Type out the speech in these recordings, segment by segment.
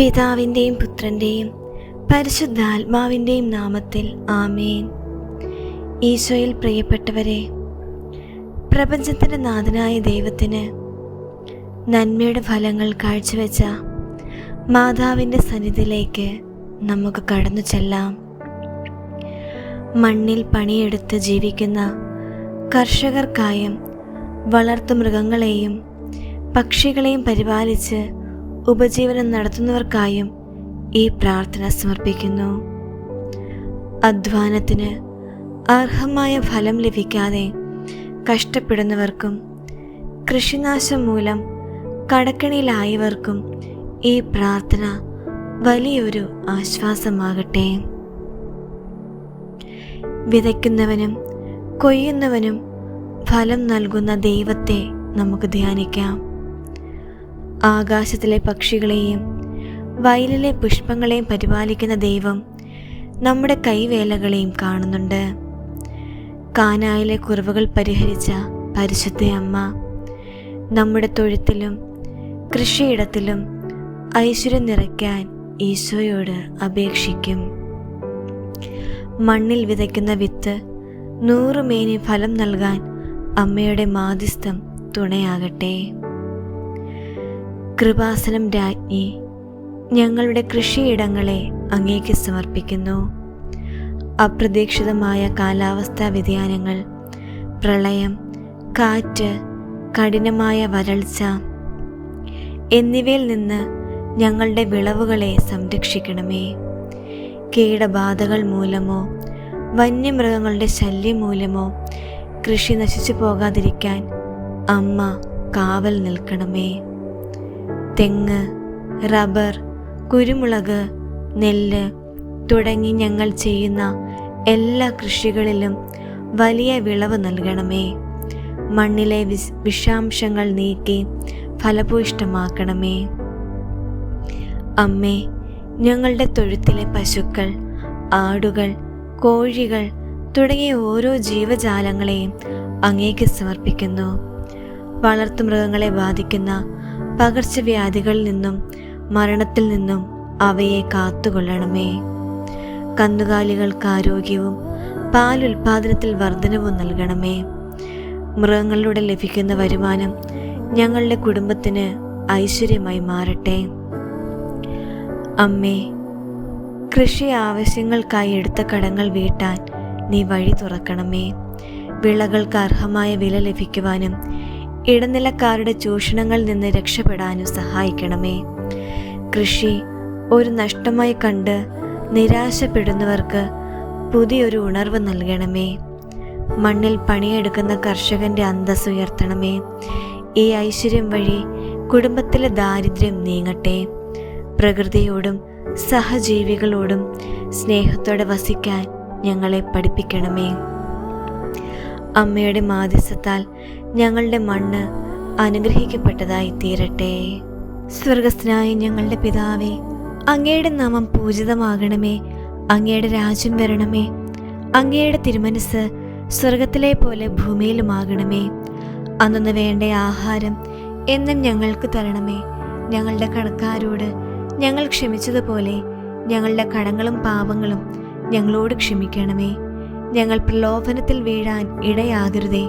പിതാവിന്റെയും പുത്രന്റെയും പരിശുദ്ധാത്മാവിന്റെയും നാമത്തിൽ ആമേൻ. ഈശോയിൽ പ്രിയപ്പെട്ടവരെ പ്രപഞ്ചത്തിന്റെ നാഥനായ ദൈവത്തിന് നന്മയുടെ ഫലങ്ങൾ കാഴ്ചവെച്ച മാതാവിന്റെ സന്നിധിയിലേക്ക് നമുക്ക് കടന്നു ചെല്ലാം. മണ്ണിൽ പണിയെടുത്ത് ജീവിക്കുന്ന കർഷകർക്കായും വളർത്തു മൃഗങ്ങളെയും പക്ഷികളെയും പരിപാലിച്ച് ഉപജീവനം നടത്തുന്നവർക്കായും ഈ പ്രാർത്ഥന സമർപ്പിക്കുന്നു. അധ്വാനത്തിന് അർഹമായ ഫലം ലഭിക്കാതെ കഷ്ടപ്പെടുന്നവർക്കും കൃഷിനാശം മൂലം കടക്കണിയിലായവർക്കും ഈ പ്രാർത്ഥന വലിയൊരു ആശ്വാസമാകട്ടെ. വിതയ്ക്കുന്നവനും കൊയ്യുന്നവനും ഫലം നൽകുന്ന ദൈവത്തെ നമുക്ക് ധ്യാനിക്കാം. ആകാശത്തിലെ പക്ഷികളെയും വയലിലെ പുഷ്പങ്ങളെയും പരിപാലിക്കുന്ന ദൈവം നമ്മുടെ കൈവേലകളെയും കാണുന്നുണ്ട്. കാനായിലെ കുറവുകൾ പരിഹരിച്ച പരിശുദ്ധ അമ്മ നമ്മുടെ തൊഴുത്തിലും കൃഷിയിടത്തിലും ഐശ്വര്യം നിറയ്ക്കാൻ ഈശോയോട് അപേക്ഷിക്കും. മണ്ണിൽ വിതയ്ക്കുന്ന വിത്ത് നൂറുമേനി ഫലം നൽകാൻ അമ്മയുടെ മാധ്യസ്ഥം തുണയാകട്ടെ. കൃപാസനം രാജ്ഞി ഞങ്ങളുടെ കൃഷിയിടങ്ങളെ അങ്ങേക്ക് സമർപ്പിക്കുന്നു. അപ്രതീക്ഷിതമായ കാലാവസ്ഥാ വ്യതിയാനങ്ങൾ പ്രളയം കാറ്റ് കഠിനമായ വരൾച്ച എന്നിവയിൽ നിന്ന് ഞങ്ങളുടെ വിളവുകളെ സംരക്ഷിക്കണമേ. കീടബാധകൾ മൂലമോ വന്യമൃഗങ്ങളുടെ ശല്യം മൂലമോ കൃഷി നശിച്ചു പോകാതിരിക്കാൻ അമ്മ കാവൽ നിൽക്കണമേ. തെങ്ങ് റബ്ബർ കുരുമുളക് നെല്ല് തുടങ്ങി ഞങ്ങൾ ചെയ്യുന്ന എല്ലാ കൃഷികളിലും വലിയ വിളവ് നൽകണമേ. മണ്ണിലെ വിസ് വിഷാംശങ്ങൾ നീക്കി ഫലഭൂയിഷ്ടമാക്കണമേ അമ്മേ ഞങ്ങളുടെ തൊഴുത്തിലെ പശുക്കൾ ആടുകൾ കോഴികൾ തുടങ്ങിയ ഓരോ ജീവജാലങ്ങളെയും അങ്ങേക്ക് സമർപ്പിക്കുന്നു. വളർത്തുമൃഗങ്ങളെ ബാധിക്കുന്ന പകർച്ചവ്യാധികളിൽ നിന്നും മരണത്തിൽ നിന്നും അവയെ കാത്തുകൊള്ളണമേ. കന്നുകാലികൾക്ക് ആരോഗ്യവും പാൽ ഉൽപാദനത്തിൽ വർധനവും നൽകണമേ. മൃഗങ്ങളിലൂടെ ലഭിക്കുന്ന വരുമാനം ഞങ്ങളുടെ കുടുംബത്തിന് ഐശ്വര്യമായി മാറട്ടെ. അമ്മേ കൃഷി ആവശ്യങ്ങൾക്കായി എടുത്ത കടങ്ങൾ വീട്ടാൻ നീ വഴി തുറക്കണമേ. വിളകൾക്ക് അർഹമായ വില ലഭിക്കുവാനും ഇടനിലക്കാരുടെ ചൂഷണങ്ങളിൽ നിന്ന് രക്ഷപ്പെടാനും സഹായിക്കണമേ. കൃഷി ഒരു നഷ്ടമായി കണ്ട് നിരാശപ്പെടുന്നവർക്ക് പുതിയൊരു ഉണർവ് നൽകണമേ. മണ്ണിൽ പണിയെടുക്കുന്ന കർഷകന്റെ അന്തസ് ഉയർത്തണമേ. ഈ ഐശ്വര്യം വഴി കുടുംബത്തിലെ ദാരിദ്ര്യം നീങ്ങട്ടെ. പ്രകൃതിയോടും സഹജീവികളോടും സ്നേഹത്തോടെ വസിക്കാൻ ഞങ്ങളെ പഠിപ്പിക്കണമേ. അമ്മയുടെ മാധ്യസ്ഥത്താൽ ഞങ്ങളുടെ മണ്ണ് അനുഗ്രഹിക്കപ്പെട്ടതായി തീരട്ടെ സ്വർഗസ്ഥനായ ഞങ്ങളുടെ പിതാവേ അങ്ങയുടെ നാമം പൂജിതമാകണമേ അങ്ങയുടെ രാജ്യം വരണമേ അങ്ങയുടെ തിരുമനസ് സ്വർഗത്തിലെ പോലെ ഭൂമിയിലുമാകണമേ. അന്നു വേണ്ട ആഹാരം എന്നും ഞങ്ങൾക്ക് തരണമേ. ഞങ്ങളുടെ കടക്കാരോട് ഞങ്ങൾ ക്ഷമിച്ചതുപോലെ ഞങ്ങളുടെ കടങ്ങളും പാപങ്ങളും ഞങ്ങളോട് ക്ഷമിക്കണമേ. ഞങ്ങൾ പ്രലോഭനത്തിൽ വീഴാൻ ഇടയാകരുതേ.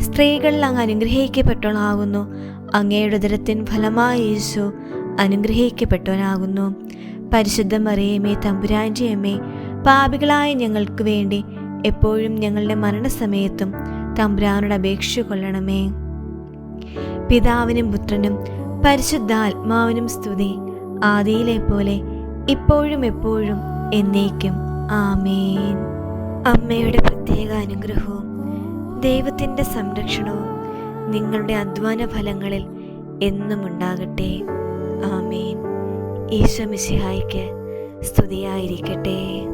സ്ത്രീകളിൽ അങ്ങ് അനുഗ്രഹിക്കപ്പെട്ടവളാകുന്നു. അങ്ങയുടെ ഉദരത്തിൻ ഫലമായ യേശു അനുഗ്രഹിക്കപ്പെട്ടവനാകുന്നു. പരിശുദ്ധ മറിയമേ തമ്പുരാന്റെ അമ്മേ പാപികളായ ഞങ്ങൾക്ക് വേണ്ടി എപ്പോഴും ഞങ്ങളുടെ മരണസമയത്തും തമ്പുരാനോട് അപേക്ഷ കൊള്ളണമേ. പിതാവിനും പുത്രനും പരിശുദ്ധാത്മാവിനും സ്തുതി ആദിയിലെ പോലെ ഇപ്പോഴും എപ്പോഴും എന്നേക്കും. ആമേൻ. അമ്മയുടെ പ്രത്യേക അനുഗ്രഹവും ദൈവത്തിന്റെ സംരക്ഷണവും നിങ്ങളുടെ അധ്വാന ഫലങ്ങളിൽ എന്നും ഉണ്ടാകട്ടെ. ആമേൻ. ഈശോ മിശിഹായിക്ക് സ്തുതിയായിരിക്കട്ടെ.